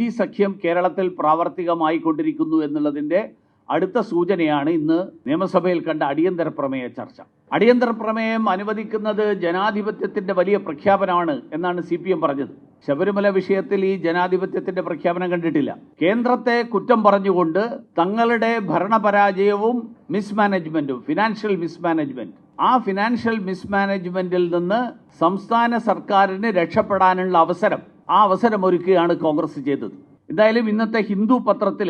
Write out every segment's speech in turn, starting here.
India സഖ്യം കേരളത്തിൽ പ്രാവർത്തികമായി കൊണ്ടിരിക്കുന്നു എന്നുള്ളതിന്റെ അടുത്ത സൂചനയാണ് ഇന്ന് നിയമസഭയിൽ കണ്ട അടിയന്തര പ്രമേയ ചർച്ച. അടിയന്തര പ്രമേയം അനുവദിക്കുന്നത് ജനാധിപത്യത്തിന്റെ വലിയ പ്രഖ്യാപനമാണ് എന്നാണ് സി പി എം പറഞ്ഞത്. ശബരിമല വിഷയത്തിൽ ഈ ജനാധിപത്യത്തിന്റെ പ്രഖ്യാപനം കണ്ടിട്ടില്ല. കേന്ദ്രത്തെ കുറ്റം പറഞ്ഞുകൊണ്ട് തങ്ങളുടെ ഭരണപരാജയവും മിസ്മാനേജ്മെന്റും ഫിനാൻഷ്യൽ മിസ്മാനേജ്മെന്റ് ആ ഫിനാൻഷ്യൽ മിസ്മാനേജ്മെന്റിൽ നിന്ന് സംസ്ഥാന സർക്കാരിന് രക്ഷപ്പെടാനുള്ള അവസരം ആ അവസരം ഒരുക്കുകയാണ് കോൺഗ്രസ് ചെയ്തത്. എന്തായാലും ഇന്നത്തെ ഹിന്ദു പത്രത്തിൽ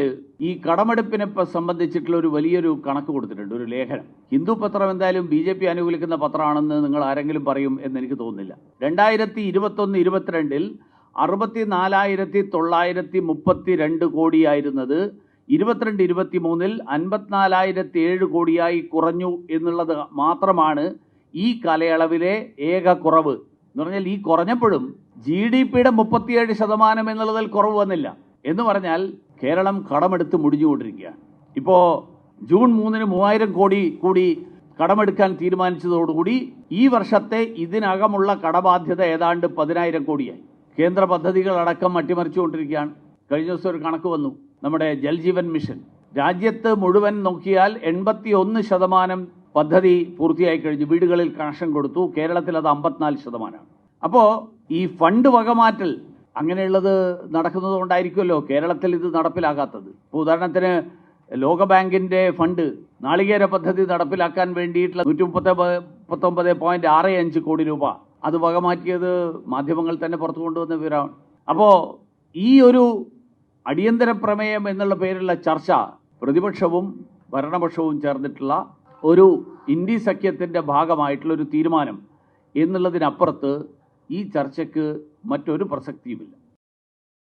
ഈ കടമെടുപ്പിനെ സംബന്ധിച്ചിട്ടുള്ള ഒരു വലിയൊരു കണക്ക് കൊടുത്തിട്ടുണ്ട് ഒരു ലേഖനം. ഹിന്ദു പത്രം എന്തായാലും ബി ജെ പി അനുകൂലിക്കുന്ന പത്രമാണെന്ന് നിങ്ങൾ ആരെങ്കിലും പറയും എന്ന് എനിക്ക് തോന്നുന്നില്ല. രണ്ടായിരത്തി ഇരുപത്തൊന്ന് ഇരുപത്തിരണ്ടിൽ അറുപത്തി നാലായിരത്തി തൊള്ളായിരത്തി മുപ്പത്തി രണ്ട് കോടിയായിരുന്നത് ഇരുപത്തിരണ്ട് ഇരുപത്തി മൂന്നിൽ അൻപത്തിനാലായിരത്തി ഏഴ് കോടിയായി കുറഞ്ഞു എന്നുള്ളത് മാത്രമാണ് ഈ കാലയളവിലെ ഏക കുറവ്. എന്ന് പറഞ്ഞാൽ ഈ കുറഞ്ഞപ്പോഴും ജി ഡി പിയുടെ മുപ്പത്തിയേഴ് ശതമാനം എന്നുള്ളതിൽ കുറവ് വന്നില്ല. എന്ന് പറഞ്ഞാൽ കേരളം കടമെടുത്ത് മുടിഞ്ഞുകൊണ്ടിരിക്കുകയാണ്. ഇപ്പോൾ ജൂൺ മൂന്നിന് മൂവായിരം കോടി കൂടി കടമെടുക്കാൻ തീരുമാനിച്ചതോടുകൂടി ഈ വർഷത്തെ ഇതിനകമുള്ള കടബാധ്യത ഏതാണ്ട് പതിനായിരം കോടിയായി. കേന്ദ്ര പദ്ധതികൾ പദ്ധതികളടക്കം അട്ടിമറിച്ചുകൊണ്ടിരിക്കുകയാണ്. കഴിഞ്ഞ ദിവസം ഒരു കണക്ക് വന്നു. നമ്മുടെ ജൽജീവൻ മിഷൻ. രാജ്യത്ത് മുഴുവൻ നോക്കിയാൽ എൺപത്തി ഒന്ന് ശതമാനം പദ്ധതി പൂർത്തിയായി കഴിഞ്ഞു. വീടുകളിൽ കണക്ഷൻ കൊടുത്തു. കേരളത്തിൽ അത് അമ്പത്തിനാല് ശതമാനമാണ്. അപ്പോൾ ഈ ഫണ്ട് വകമാറ്റൽ അങ്ങനെയുള്ളത് നടക്കുന്നത് കൊണ്ടായിരിക്കുമല്ലോ കേരളത്തിൽ ഇത് നടപ്പിലാകാത്തത്. ഇപ്പോൾ ഉദാഹരണത്തിന് ലോകബാങ്കിന്റെ ഫണ്ട് നാളികേര പദ്ധതി നടപ്പിലാക്കാൻ വേണ്ടിയിട്ടുള്ള നൂറ്റി മുപ്പത്തി മുപ്പത്തൊമ്പത് പോയിന്റ് ആറ് അഞ്ച് കോടി രൂപ. അത് വകമാറ്റിയത് മാധ്യമങ്ങൾ തന്നെ പുറത്തു കൊണ്ടുവന്ന വിവരമാണ്. അപ്പോൾ ഈ ഒരു അടിയന്തര പ്രമേയം എന്നുള്ള പേരിലുള്ള ചർച്ച പ്രതിപക്ഷവും ഭരണപക്ഷവും ചേർന്നിട്ടുള്ള ഒരു ഇന്ത്യ സഖ്യത്തിന്റെ ഭാഗമായിട്ടുള്ള ഒരു തീരുമാനം എന്നുള്ളതിനപ്പുറത്ത് ഈ ചർച്ചയ്ക്ക് മറ്റൊരു പ്രസക്തിയുമില്ല.